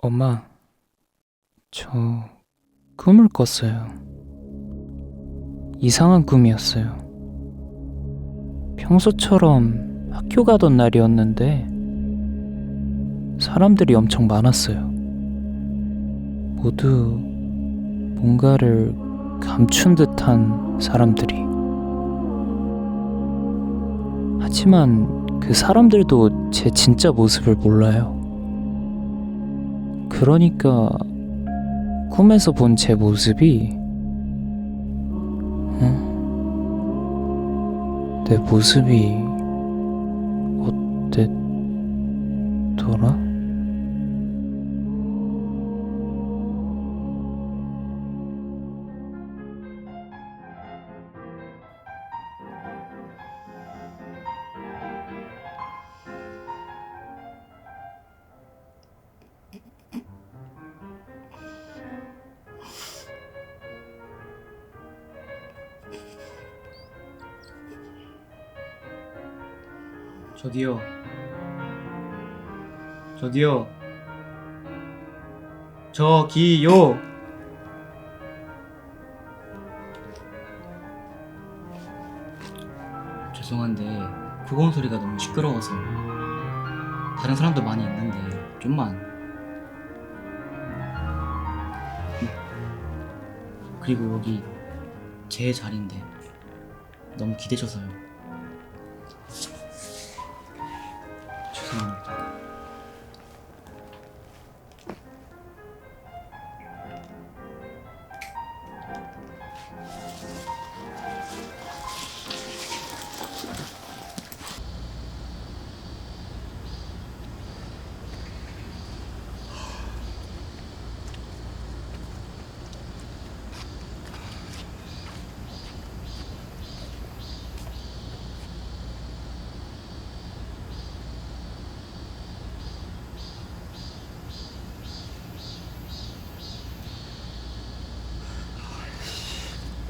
엄마, 저 꿈을 꿨어요. 이상한 꿈이었어요. 평소처럼 학교 가던 날이었는데 사람들이 엄청 많았어요. 모두 뭔가를 감춘 듯한 사람들이. 하지만 그 사람들도 제 진짜 모습을 몰라요. 그러니까 꿈에서 본 제 모습이 어? 내 모습이 어땠더라? 저기요. 저기요. 저기요. 죄송한데 구공 소리가 너무 시끄러워서 다른 사람도 많이 있는데 좀만. 그리고 여기 제 자리인데 너무 기대셔서요.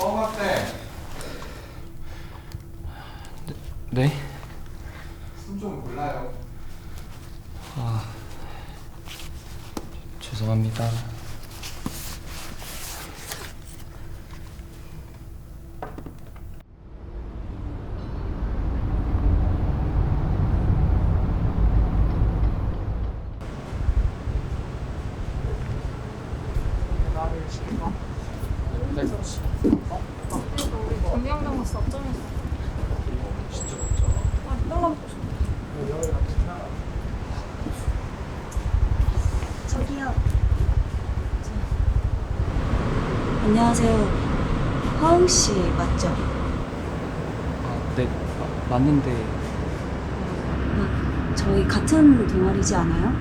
서웅 학생, 네? 숨좀 몰라요. 죄송합니다. 경량장 왔어 어쩌면서 저기요. 안녕하세요. 화웅 씨 맞죠? 아, 네, 마- 맞는데 네, 저희 같은 동아리지 않아요?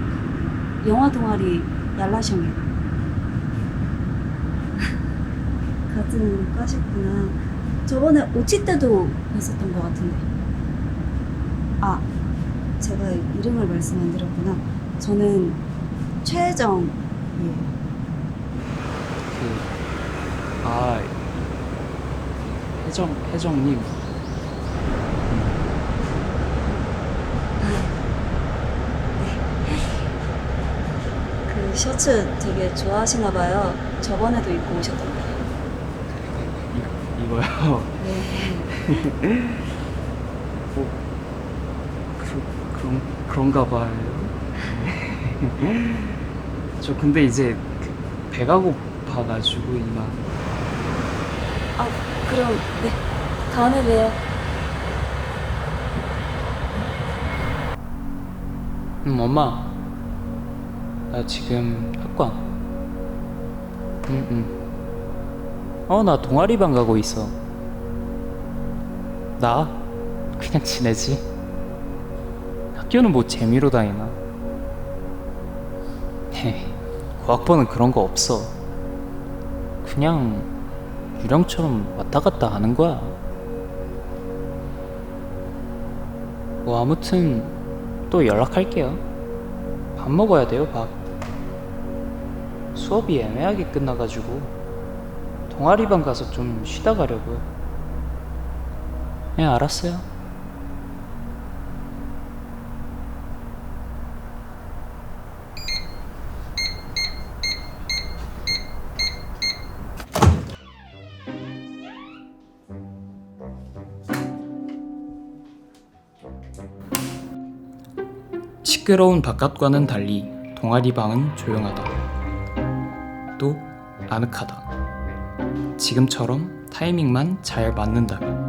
영화 동아리 얄라셩이요. 같은 과시구나. 저번에 오치 때도 했었던 것 같은데. 아, 제가 이름을 말씀 안 드렸구나. 저는 최정이에요. 그, 아, 혜정, 혜정님. 그 셔츠 되게 좋아하시나 봐요. 저번에도 입고 오셨던데. 이, 이거요. 네. 뭐, 그, 그런, 그런가 봐요. 저 근데 이제 그 배가 고파가지고 이만. 아, 그럼 네. 다음에 봬요. 응, 엄마. 나 지금 학관. 응, 응. 어, 나 동아리반 가고 있어. 나? 그냥 지내지. 학교는 뭐 재미로 다니나? 헤, 고학번은 그런 거 없어. 그냥 유령처럼 왔다 갔다 하는 거야. 뭐 아무튼 또 연락할게요. 밥 먹어야 돼요, 밥. 수업이 애매하게 끝나가지고 동아리반 가서 좀 쉬다 가려고요. 네, 알았어요. 시끄러운 바깥과는 달리 동아리 방은 조용하다. 또 아늑하다. 지금처럼 타이밍만 잘 맞는다면.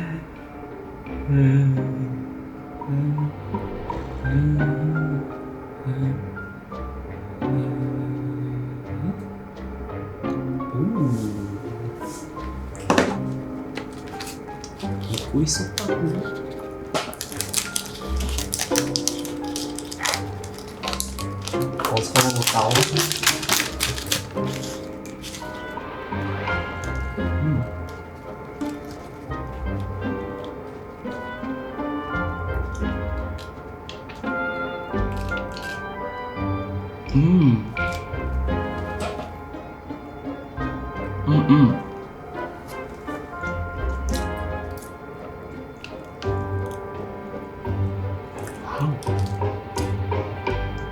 음, 음.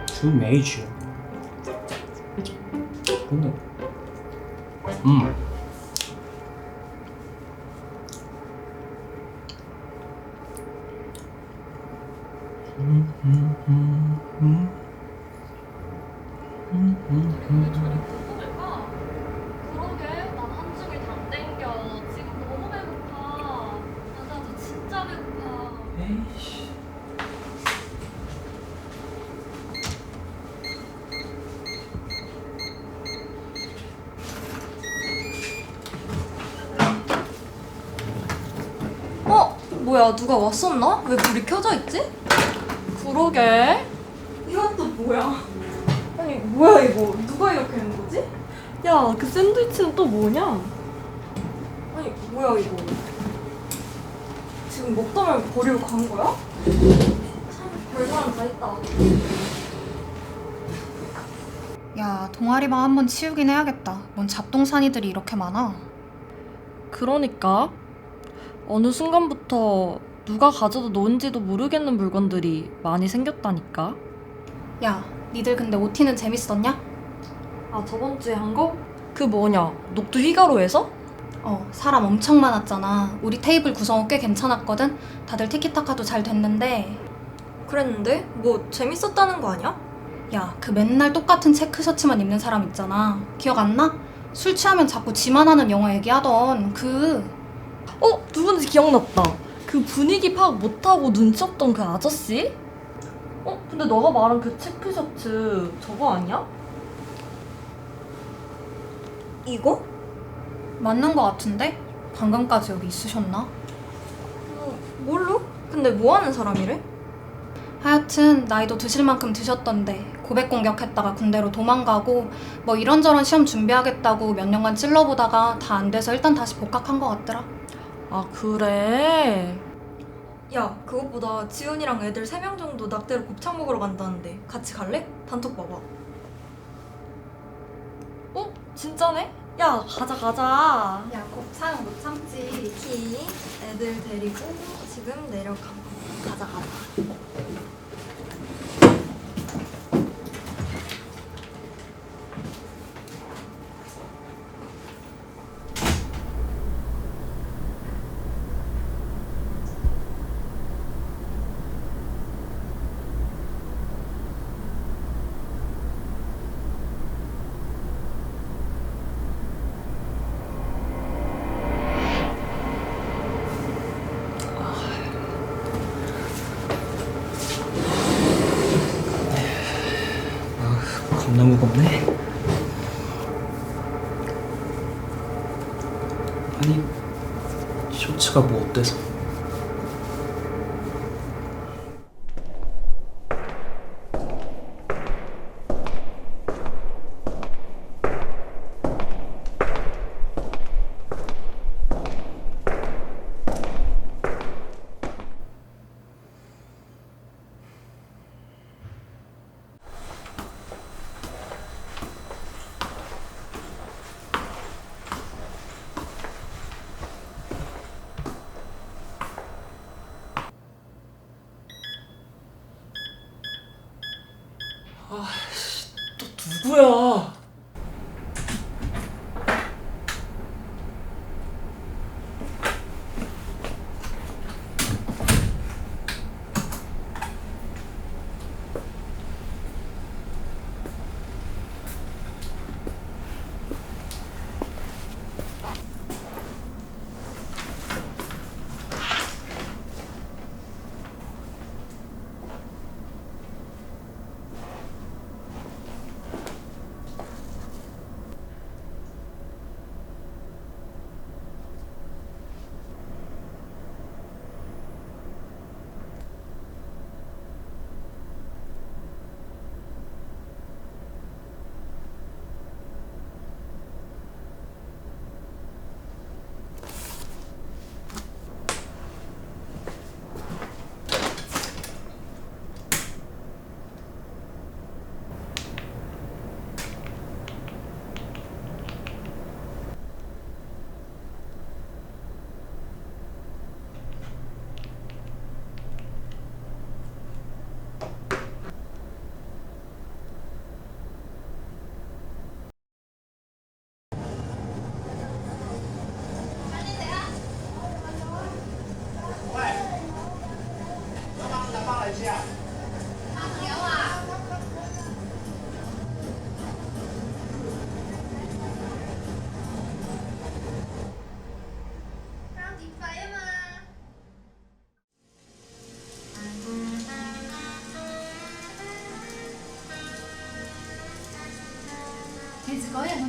주 메이주. 근데, 음. 음, 어? 뭐야 누가 왔었나? 왜 불이 켜져 있지? 그러게 이것도 뭐야 아니 뭐야 이거 누가 이렇게 한 거지? 야 그 샌드위치는 또 뭐냐? 아니 뭐야 이거 지금 먹다 말고 버리고 간 거야? 참 별 사람 다 있다 야, 동아리방 한번 치우긴 해야겠다. 뭔 잡동사니들이 이렇게 많아. 그러니까 어느 순간부터 누가 가져다 놓은지도 모르겠는 물건들이 많이 생겼다니까. 야, 니들 근데 OT는 재밌었냐? 아 저번 주에 한 거? 그 뭐냐? 녹두 휘가로에서? 어, 사람 엄청 많았잖아. 우리 테이블 구성은 꽤 괜찮았거든. 다들 티키타카도 잘 됐는데 그랬는데? 뭐 재밌었다는 거 아니야? 야, 그 맨날 똑같은 체크 셔츠만 입는 사람 있잖아. 기억 안 나? 술 취하면 자꾸 지만 하는 영화 얘기하던 그 어? 누군지 기억났다. 그 분위기 파악 못하고 눈치 없던 그 아저씨? 어? 근데 너가 말한 그 체크 셔츠 저거 아니야? 이거? 맞는 거 같은데? 방금까지 여기 있으셨나? 어, 뭘로? 근데 뭐 하는 사람이래? 하여튼 나이도 드실 만큼 드셨던데 고백 공격했다가 군대로 도망가고 뭐 이런저런 시험 준비하겠다고 몇 년간 찔러보다가 다 안 돼서 일단 다시 복학한 것 같더라. 아 그래? 야, 그것보다 지훈이랑 애들 3명 정도 낙대로 곱창 먹으러 간다는데 같이 갈래? 단톡 봐봐. 어? 진짜네? 야 가자 가자. 야 곱창 못 참지. 키, 애들 데리고 지금 내려가. 가자, 가자. 겁나 무겁네. 아니 쇼츠가 뭐 어때서?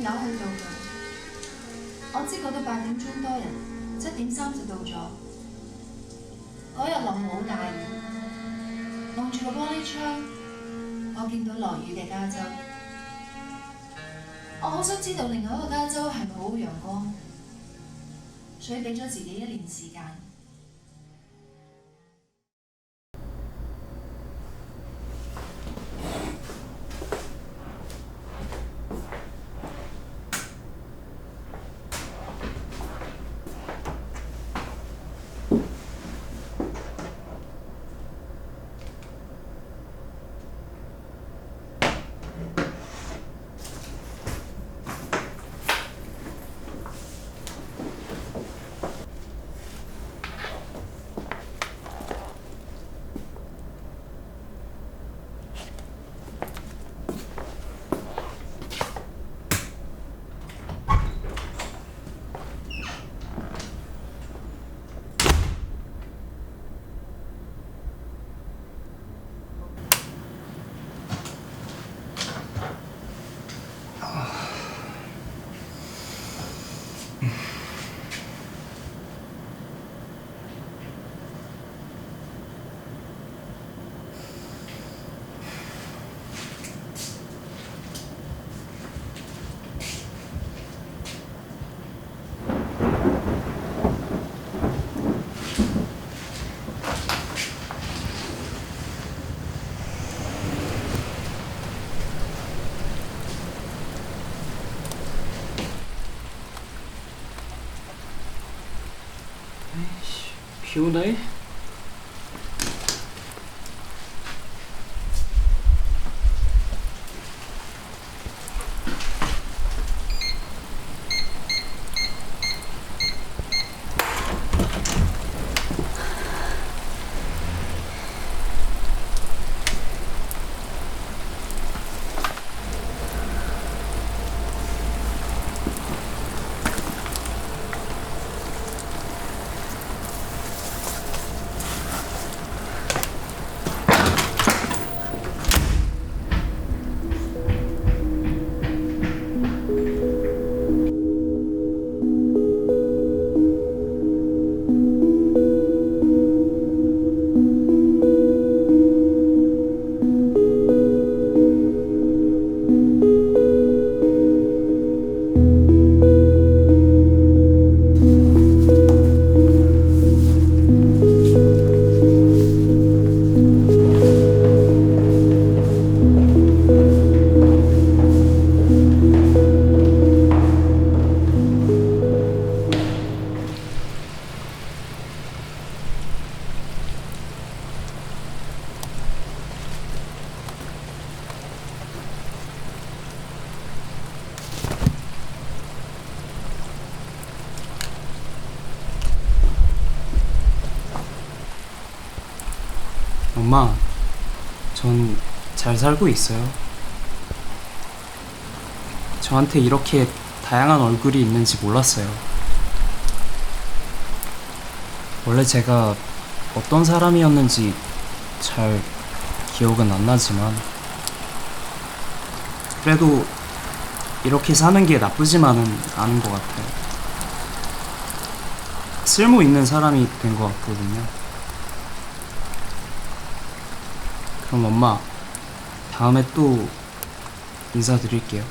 其實嗰日我有去到㗎，我知嗰度八點鐘多人，七點三就到咗。嗰日落好大雨，望住個玻璃窗，我見到落雨嘅加州。我好想知道另外一個加州係咪好陽光，所以俾咗自己一年時間。 비 엄마, 전 잘 살고 있어요. 저한테 이렇게 다양한 얼굴이 있는지 몰랐어요. 원래 제가 어떤 사람이었는지 잘 기억은 안 나지만, 그래도 이렇게 사는 게 나쁘지만은 않은 것 같아요. 쓸모 있는 사람이 된 것 같거든요. 그럼 엄마, 다음에 또 인사드릴게요.